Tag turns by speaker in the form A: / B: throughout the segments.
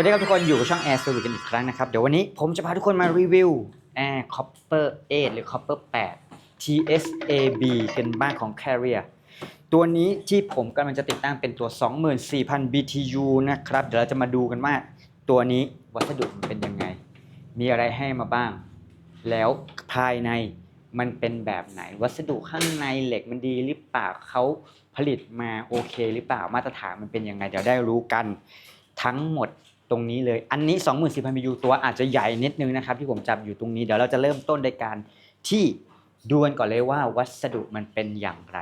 A: วัสดีครับทุกคนอยู่กับช่อง Air Service กันอีกครั้งนะครับ เดี๋ยววันนี้ผมจะพาทุกคนมารีวิว Air Copper 8 หรือ Copper 8 TSAB เป็นบ้านของ Carrier ตัวนี้ที่ผมกำลังจะติดตั้งเป็นตัว 24,000 BTU นะครับ เดี๋ยวเราจะมาดูกันว่า ตัวนี้วัสดุมันเป็นยังไง มีอะไรให้มาบ้าง แล้วภายในมันเป็นแบบไหน วัสดุข้างในเหล็กมันดีหรือเปล่าเขาผลิตมาโอเค หรือเปล่ามาตรฐานมันเป็นยังไง เดี๋ยวได้รู้กันทั้งหมด ตรงนี้เลย อันนี้ 24,000 BTU ตัวอาจจะใหญ่นิดนึงนะครับ ที่ผมจับอยู่ตรงนี้ เดี๋ยวเราจะเริ่มต้นในการที่ดูกันก่อนเลยว่าวัสดุมันเป็นอย่างไร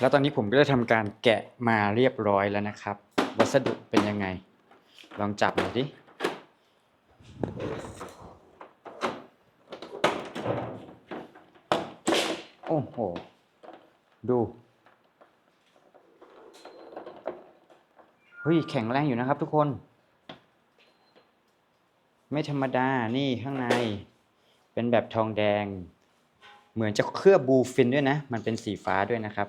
A: แล้วตอนนี้ผมก็ได้ทำการแกะมาเรียบร้อยแล้วนะครับ วัสดุเป็นยังไง ลองจับหน่อยดิโอ้โห ดู เฮ้ย แข็งแรงอยู่นะครับทุกคน ไม่ธรรมดา นี่ข้างใน เป็นแบบทองแดง เหมือนจะเคลือบบูฟินด้วยนะ มันเป็นสีฟ้าด้วยนะครับ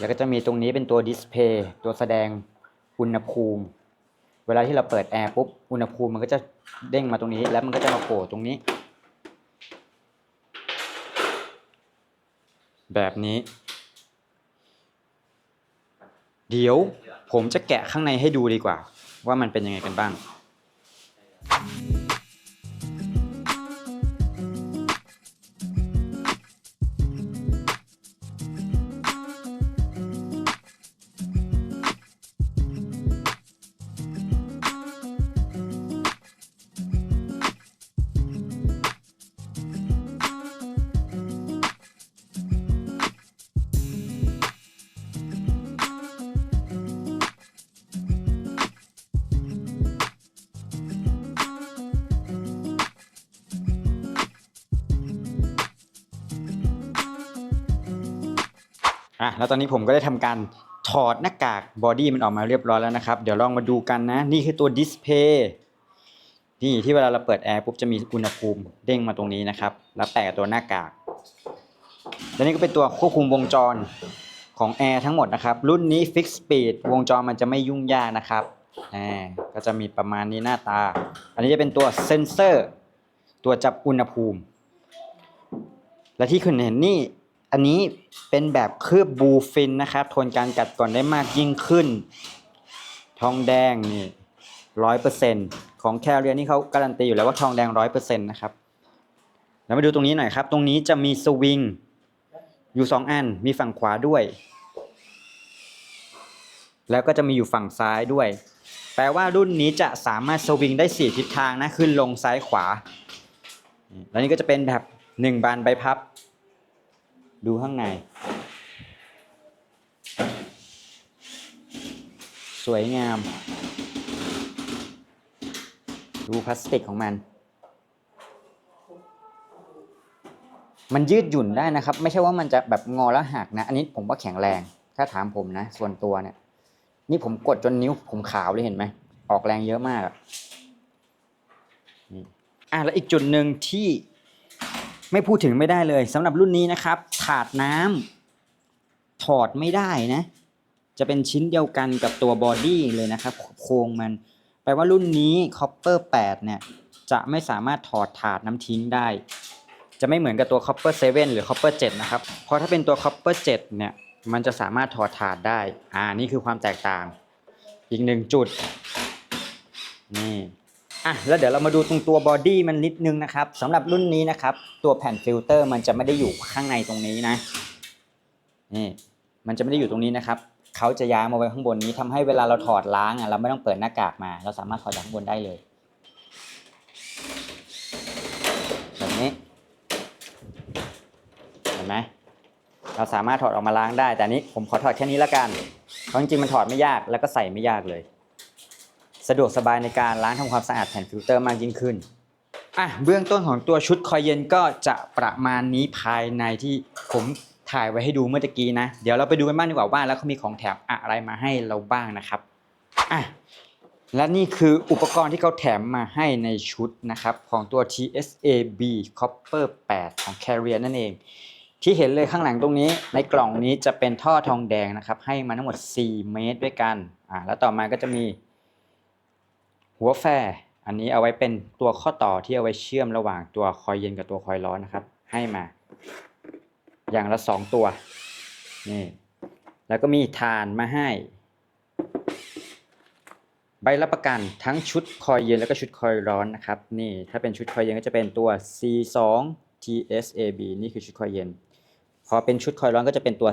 A: แล้วก็จะมีตรงนี้เป็นตัวดิสเพย์ตัวแสดงอุณหภูมิ เวลาที่เราเปิดแอร์ปุ๊บอุณหภูมิมันก็จะเด้งมาตรงนี้ แล้วมันก็จะมาโผล่ตรงนี้ แบบนี้ เดี๋ยวผมจะแกะข้างในให้ดูดีกว่า ว่ามันเป็นยังไงกันบ้าง แล้วตอนนี้ผมก็ได้ทำการถอดหน้ากากบอดี้มันออกมาเรียบร้อยแล้วนะครับ เดี๋ยวลองมาดูกันนะ นี่คือตัวดิสเพย์นี่ที่เวลาเราเปิดแอร์ปุ๊บจะมีอุณหภูมิเด้งมาตรงนี้นะครับ แล้วแปะกับตัวหน้ากากและนี่ก็เป็นตัวควบคุมวงจรของแอร์ทั้งหมดนะครับ รุ่นนี้ Fix Speed วงจรมันจะไม่ยุ่งยากนะครับอ่าก็จะมีประมาณนี้หน้าตา อันนี้จะเป็นตัวเซนเซอร์ ตัวจับอุณหภูมิ และที่คุณเห็นนี่ อันนี้เป็นแบบเคลือบบูฟินนะครับ ทนการกัดก่อนได้มากยิ่งขึ้น ทองแดงนี่ร้อยเปอร์เซ็นของแคเรียนี่เขาการันตีอยู่แล้วว่าทองแดงร้อยเปอร์เซ็นต์นะครับแล้วมาดูตรงนี้หน่อยครับ ตรงนี้จะมีสวิงอยู่สองอัน มีฝั่งขวาด้วย แล้วก็จะมีอยู่ฝั่งซ้ายด้วย แปลว่ารุ่นนี้จะสามารถสวิงได้สี่ทิศทางนะ ขึ้นลงซ้ายขวา แล้วนี่ก็จะเป็นแบบหนึ่งบานใบพับ ดูข้างใน สวยงาม ดูพลาสติกของมัน มันยืดหยุ่นได้นะครับ ไม่ใช่ว่ามันจะแบบงอแล้วหักนะ อันนี้ผมว่าแข็งแรง ถ้าถามผมนะ ส่วนตัวเนี่ย นี่ผมกดจนนิ้วผมขาวเลยเห็นไหม ออกแรงเยอะมากอะอะแล้วอีกจุดหนึ่งที่ ไม่พูดถึงไม่ได้เลยสำหรับรุ่นนี้นะครับ ถาดน้ำถอดไม่ได้นะ จะเป็นชิ้นเดียวกันกับตัวบอดี้เลยนะครับ โครงมัน แปลว่ารุ่นนี้ Copper 8เนี่ย จะไม่สามารถถอดถาดน้ำทิ้งได้ จะไม่เหมือนกับตัว Copper 7 หรือ Copper 7 นะครับ เพราะถ้าเป็นตัว Copper 7 เนี่ย มันจะสามารถถอดถาดได้ อ่า นี่คือความแตกต่าง อีกหนึ่งจุด นี่ อะแล้วเดี๋ยวเรามาดูตรงตัวบอดี้มันนิดนึงนะครับสำหรับรุ่นนี้นะครับ ตัวแผ่นฟิลเตอร์มันจะไม่ได้อยู่ข้างในตรงนี้นะนี่มันจะไม่ได้อยู่ตรงนี้นะครับเขาจะย้ายมาไว้ข้างบนนี้ทำให้เวลาเราถอดล้างอะเราไม่ต้องเปิดหน้ากากมา เราสามารถถอดจากข้างบนได้เลยแบบนี้เห็นไหมเราสามารถถอดออกมาล้างได้แต่นี้ผมขอถอดแค่นี้ละกันเพราะจริงๆมันถอดไม่ยากแล้วก็ใส่ไม่ยากเลย สะดวกสบายในการล้างทำความสะอาดแผ่นฟิลเตอร์มากยิ่งขึ้นอะเบื้องต้นของตัวชุดคอยเย็นก็จะประมาณนี้ภายในที่ผมถ่ายไว้ให้ดูเมื่อตะกี้นะ เดี๋ยวเราไปดูกันบ้างดีกว่าว่าแล้วเขามีของแถมอะไรมาให้เราบ้างนะครับอะและนี่คืออุปกรณ์ที่เขาแถมมาให้ในชุดนะครับ ของตัว TSAB Copper 8 ของ Carrier นั่นเอง ที่เห็นเลยข้างหลังตรงนี้ ในกล่องนี้จะเป็นท่อทองแดงนะครับ ให้มาทั้งหมด 4 เมตรด้วยกันอ่าแล้วต่อมาก็จะมี หัวแฟร์อันนี้เอาไว้เป็นตัวข้อต่อที่เอาไว้เชื่อมระหว่างตัวคอยเย็นกับตัวคอยร้อนนะครับ ให้มา อย่างละ2ตัวนี่แล้วก็มีฐานมาให้ ใบรับประกันทั้งชุดคอยเย็นแล้วก็ชุดคอยร้อนนะครับ นี่ถ้าเป็นชุดคอยเย็นก็จะเป็นตัว C2 TSAB นี่คือชุดคอยเย็น พอเป็นชุดคอยร้อนก็จะเป็นตัว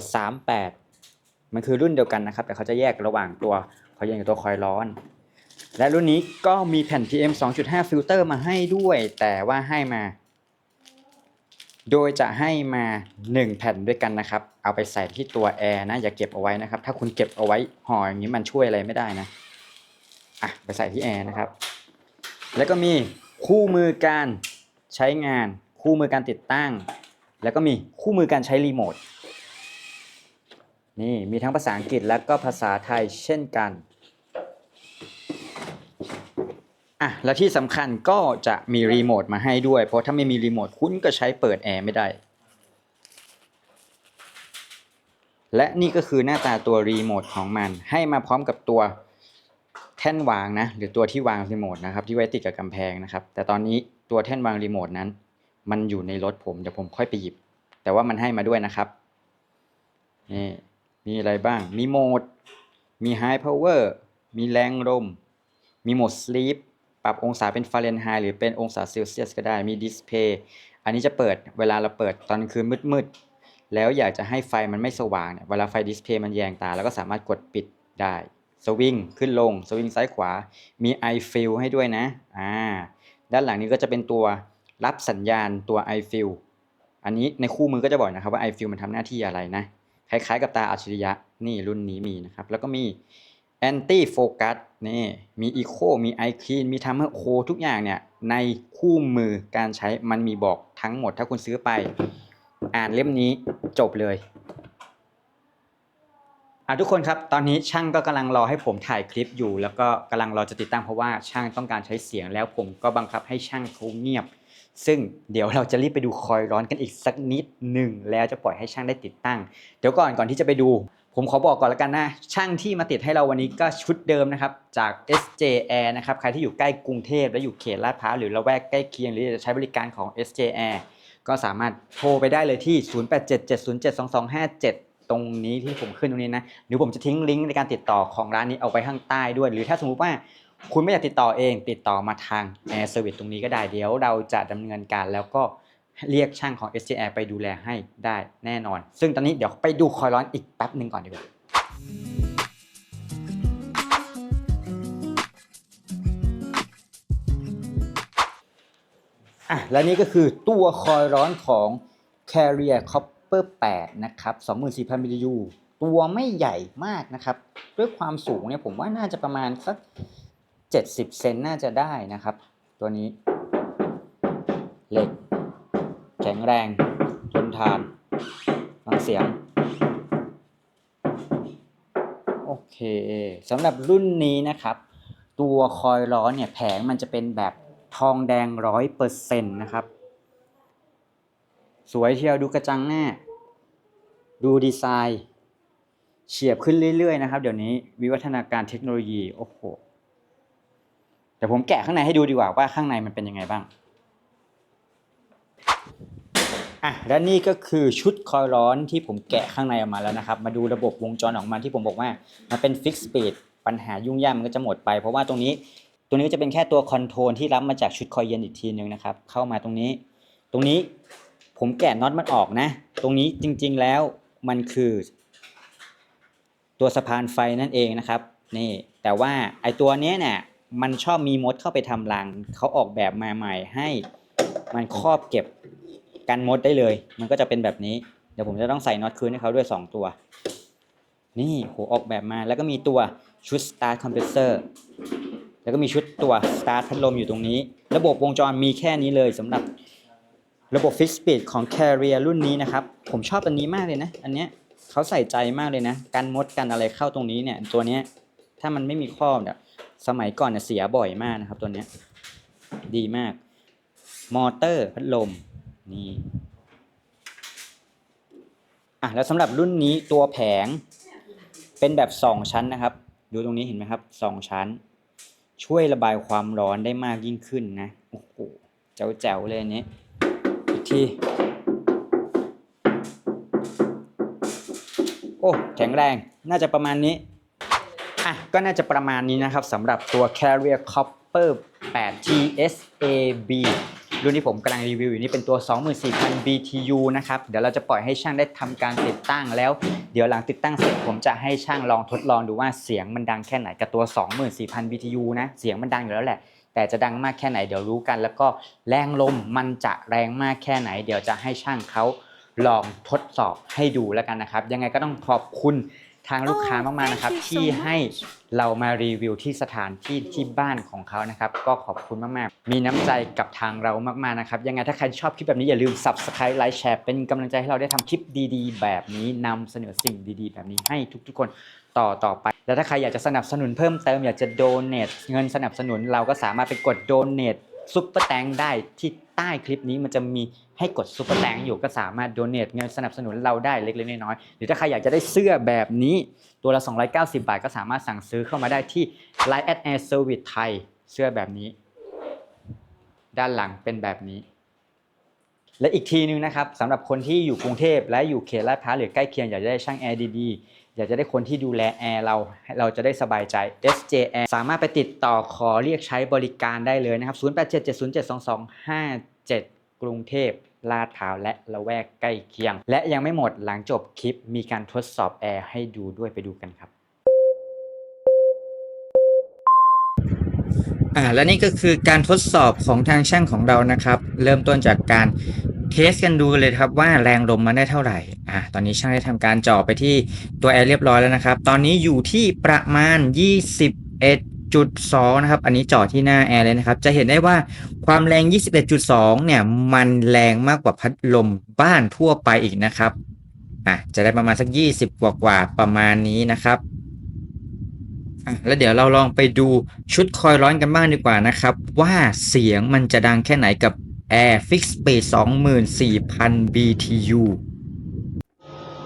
A: 38 มันคือรุ่นเดียวกันนะครับ แต่เขาจะแยกระหว่างตัวคอยเย็นกับตัวคอยร้อน และรุ่นนี้ก็มีแผ่น PM 2.5 ฟิลเตอร์มาให้ด้วย แต่ว่าให้มา โดยจะให้มา 1 แผ่นด้วยกันนะครับ เอาไปใส่ที่ตัวแอร์นะ อย่าเก็บเอาไว้นะครับ ถ้าคุณเก็บเอาไว้ห่ออย่างนี้มันช่วยอะไรไม่ได้นะ อะ ไปใส่ที่แอร์นะครับ แล้วก็มีคู่มือการใช้งาน คู่มือการติดตั้ง แล้วก็มีคู่มือการใช้รีโมท นี่มีทั้งภาษาอังกฤษและก็ภาษาไทยเช่นกัน อะและที่สำคัญก็จะมีรีโมทมาให้ด้วย เพราะถ้าไม่มีรีโมทคุณก็ใช้เปิดแอร์ไม่ได้ และนี่ก็คือหน้าตาตัวรีโมทของมัน ให้มาพร้อมกับตัวแท่นวางนะหรือตัวที่วางรีโมทนะครับที่ไว้ติดกับกำแพงนะครับ แต่ตอนนี้ตัวแท่นวางรีโมทนั้น มันอยู่ในรถผมเดี๋ยวผมค่อยไปหยิบ แต่ว่ามันให้มาด้วยนะครับนี่มีอะไรบ้าง มีโหมด มี High Power มีแรงลม มีโหมด Sleep ป รับองศาเป็นฟาเรนไฮต์หรือเป็นองศาเซลเซียสก็ได้มีดิสเพย์อันนี้จะเปิดเวลาเราเปิดตอนคืนมืดๆ แล้วอยากจะให้ไฟมันไม่สว่างเนี่ยเวลาไฟดิสเพย์มันแยงตา แล้วก็สามารถกดปิดได้สวิงขึ้นลงสวิงซ้ายขวา มี i f i l ให้ด้วยนะอ่าด้านหลังนี้ก็จะเป็นตัวรับสัญญาณตัว i f i l อันนี้ในคู่มือก็จะบอกนะครับว่า i f i l มันทำหน้าที่อะไรนะ คล้ายๆ กับตาอัจฉริยะนี่รุ่นนี้มีนะครับ แล้วก็มี anti focus นี่มี eco มี eye clean มีทำให้โคทุกอย่างเนี่ยในคู่มือการใช้มันมีบอกทั้งหมดถ้าคุณซื้อไป อ่านเล่มนี้จบเลยอะทุกคนครับตอนนี้ช่างก็กำลังรอให้ผมถ่ายคลิปอยู่ แล้วก็กำลังรอจะติดตั้งเพราะว่าช่างต้องการใช้เสียงแล้วผมก็บังคับให้ช่างเขาเงียบ ซึ่งเดี๋ยวเราจะรีบไปดูคอยร้อนกันอีกสักนิดหนึ่งแล้วจะปล่อยให้ช่างได้ติดตั้ง เดี๋ยวก่อนก่อนที่จะไปดู ผมขอบอกก่อนแล้วกันนะ ช่างที่มาติดให้เราวันนี้ก็ชุดเดิมนะครับ จาก SJ Air นะครับ ใครที่อยู่ใกล้กรุงเทพและอยู่เขตลาดพร้าวหรือละแวกใกล้เคียง หรือจะใช้บริการของ SJ Air ก็สามารถโทรไปได้เลยที่ 0877072257 ตรงนี้ที่ผมขึ้นตรงนี้นะ หรือผมจะทิ้งลิงก์ในการติดต่อของร้านนี้เอาไว้ข้างใต้ด้วย หรือถ้าสมมุติว่าคุณไม่อยากติดต่อเอง ติดต่อมาทาง Air Service ตรงนี้ก็ได้เดี๋ยวเราจะดำเนินการแล้วก็ เรียกช่างของ SJR ไปดูแลให้ได้แน่นอน ซึ่งตอนนี้เดี๋ยวไปดูคอยร้อนอีกแป๊บหนึ่งก่อนดีกว่าอะและนี่ก็คือตัวคอยร้อนของ Carrier Copper 8 นะครับ 24,000 BTU ตัวไม่ใหญ่มากนะครับ ด้วยความสูงเนี่ยผมว่าน่าจะประมาณสัก 70 เซนน่าจะได้นะครับ ตัวนี้เหล็ก ข็งแรงทนทานฟังเสียง โอเคสำหรับรุ่นนี้นะครับ ตัวคอยล้อเนี่ยแผงมันจะเป็นแบบทองแดงร้อยเปอร์เซ็นต์นะครับ สวยเชียวดูกระจังหน้าดูดีไซน์เฉียบขึ้นเรื่อย ๆ นะครับ เดี๋ยวนี้วิวัฒนาการเทคโนโลยี โอ้โหเดี๋ยวผมแกะข้างในให้ดูดีกว่าว่าข้างในมันเป็นยังไงบ้าง อะและนี่ก็คือชุดคอยร้อนที่ผมแกะข้างในออกมาแล้วนะครับ มาดูระบบวงจรออกมาที่ผมบอกว่า มันเป็นฟิกสปีดปัญหายุ่งยากมันก็จะหมดไป เพราะว่าตรงนี้ตรงนี้ก็จะเป็นแค่ตัวคอนโทรลที่รับมาจากชุดคอยเย็นอีกทีนึงนะครับ เข้ามาตรงนี้ ตรงนี้ผมแกะน็อตมันออกนะ ตรงนี้จริงๆแล้วมันคือ ตัวสะพานไฟนั่นเองนะครับนี่แต่ว่าไอตัวเนี้ยเนี่ยมันชอบมีมดเข้าไปทำรังเขาออกแบบมาใหม่ให้มันครอบเก็บ กันมดได้เลย มันก็จะเป็นแบบนี้ เดี๋ยวผมจะต้องใส่น็อตคืนให้เขาด้วย 2 ตัว นี่โหออกแบบมาแล้วก็มีตัวชุด start compressor แล้วก็มีชุดตัวสตาร์ทพัดลมอยู่ตรงนี้ ระบบวงจรมีแค่นี้เลยสำหรับระบบ Fix Speed ของ Carrier รุ่นนี้นะครับ ผมชอบอันนี้มากเลยนะ อันเนี้ยเขาใส่ใจมากเลยนะ กันมดกันอะไรเข้าตรงนี้เนี่ยตัวเนี้ยถ้ามันไม่มีข้อเนี่ยสมัยก่อนเนี่ยเสียบ่อยมากนะครับตัวเนี้ยดีมาก มอเตอร์พัดลม นี่อะแล้วสำหรับรุ่นนี้ตัวแผงเป็นแบบ 2 ชั้นนะครับ ดูตรงนี้เห็นไหมครับ 2 ชั้น ช่วยระบายความร้อนได้มากยิ่งขึ้นนะ โอ้โหแจ๋วๆเลยอันนี้ อีกที โอ้แข็งแรงน่าจะประมาณนี้ อะ ก็น่าจะประมาณนี้นะครับสำหรับตัว Carrier Copper 8 TSAB รุ่นที่ผมกำลังรีวิวอยู่นี่เป็นตัว 24,000 BTU นะครับ เดี๋ยวเราจะปล่อยให้ช่างได้ทำการติดตั้งแล้ว เดี๋ยวหลังติดตั้งเสร็จผมจะให้ช่างลองทดลองดูว่าเสียงมันดังแค่ไหนกับตัว 24,000 BTU นะ เสียงมันดังอยู่แล้วแหละ แต่จะดังมากแค่ไหนเดี๋ยวรู้กัน แล้วก็แรงลมมันจะแรงมากแค่ไหน เดี๋ยวจะให้ช่างเขาลองทดสอบให้ดูแล้วกันนะครับ ยังไงก็ต้องขอบคุณ ทางลูกค้ามากๆนะครับ
B: thank you so
A: ที่ให้เรามารีวิวที่สถานที่ที่บ้านของเขานะครับ ก็ขอบคุณมากๆ มีน้ำใจกับทางเรามากๆนะครับ ยังไงถ้าใครชอบคลิปแบบนี้อย่าลืม subscribe ไลค์แชร์เป็นกำลังใจให้เราได้ทำคลิปดีๆ แบบนี้นำเสนอสิ่งดีๆ แบบนี้ให้ทุกๆคนต่อต่อไป แล้วถ้าใครอยากจะสนับสนุนเพิ่มเติมอยากจะโดเน a t เงินสนับสนุนเราก็สามารถไปกดโดเน a t ซุปเปอร์แตงได้ที่ใต้คลิปนี้มันจะมีให้กดซุปเปอร์แตงอยู่ก็สามารถโดเน a t เงินสนับสนุนเราได้เล็กๆน้อยๆหรือถ้าใครอยากจะได้เสื้อแบบนี้ตัวละ 290 บาทก็สามารถสั่งซื้อเข้ามาได้ที่ Line at Air Service ไทยเสื้อแบบนี้ ด้านหลังเป็นแบบนี้ และอีกทีนึงนะครับสำหรับคนที่อยู่กรุงเทพและอยู่เขตลาดพร้าวหรือใกล้เคียงอยากจะได้ช่างแอร์ดีๆ อยากจะได้คนที่ดูแลแอร์เราเราจะได้สบายใจ SJ Air สามารถไปติดต่อขอเรียกใช้บริการได้เลยนะครับ 0877072257 กรุงเทพลาดพร้าวและละแวกใกล้เคียง และยังไม่หมดหลังจบคลิปมีการทดสอบแอร์ให้ดูด้วยไปดูกันครับอ่าและนี่ก็คือการทดสอบของทางช่างของเรานะครับ เริ่มต้นจากการ เทสกันดูเลยครับว่าแรงลมมันได้เท่าไหร่อ่าตอนนี้ช่างได้ทำการเจ่อไปที่ตัวแอร์เรียบร้อยแล้วนะครับ ตอนนี้อยู่ที่ประมาณ 21.2 นะครับ อันนี้เจ่อที่หน้าแอร์เลยนะครับ จะเห็นได้ว่าความแรง 21.2 เนี่ย มันแรงมากกว่าพัดลมบ้านทั่วไปอีกนะครับอะจะได้ประมาณสัก 20 กว่ากว่าประมาณนี้นะครับอะแล้วเดี๋ยวเราลองไปดูชุดคอยร้อนกันบ้างดีกว่านะครับ ว่าเสียงมันจะดังแค่ไหนกับ Air Fix Space 24,000 BTU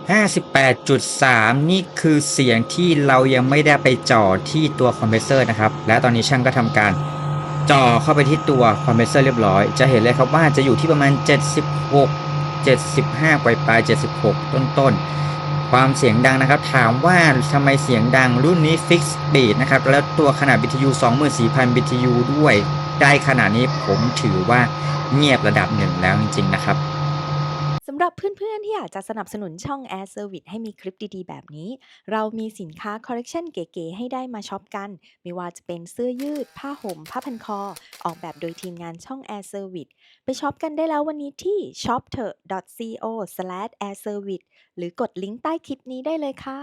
A: 58.3 นี่คือเสียงที่เรายังไม่ได้ไปจ่อที่ตัวคอมเพรสเซอร์นะครับ และตอนนี้ช่างก็ทำการจ่อเข้าไปที่ตัวคอมเพรสเซอร์เรียบร้อย จะเห็นเลยครับว่าจะอยู่ที่ประมาณ 76 75 ปลายปลาย76 ต้นๆความเสียงดังนะครับ ถามว่าทำไมเสียงดังรุ่นนี้ Fix Speed นะครับ แล้วตัวขนาด BTU 24,000 BTU ด้วย ได้ขนาดนี้ผมถือว่าเงียบระดับหนึ่งแล้วจริง ๆ นะครับ
B: สำหรับเพื่อนๆ ที่อยากจะสนับสนุนช่อง Air Service ให้มีคลิปดีๆ แบบนี้ เรามีสินค้าคอลเลกชันเก๋ๆ ให้ได้มาช็อปกัน ไม่ว่าจะเป็นเสื้อยืด ผ้าห่ม ผ้าพันคอ ออกแบบโดยทีมงานช่อง Air Service ไปช็อปกันได้แล้ววันนี้ที่ shopte.co/airservice หรือกดลิงก์ใต้คลิปนี้ได้เลยค่ะ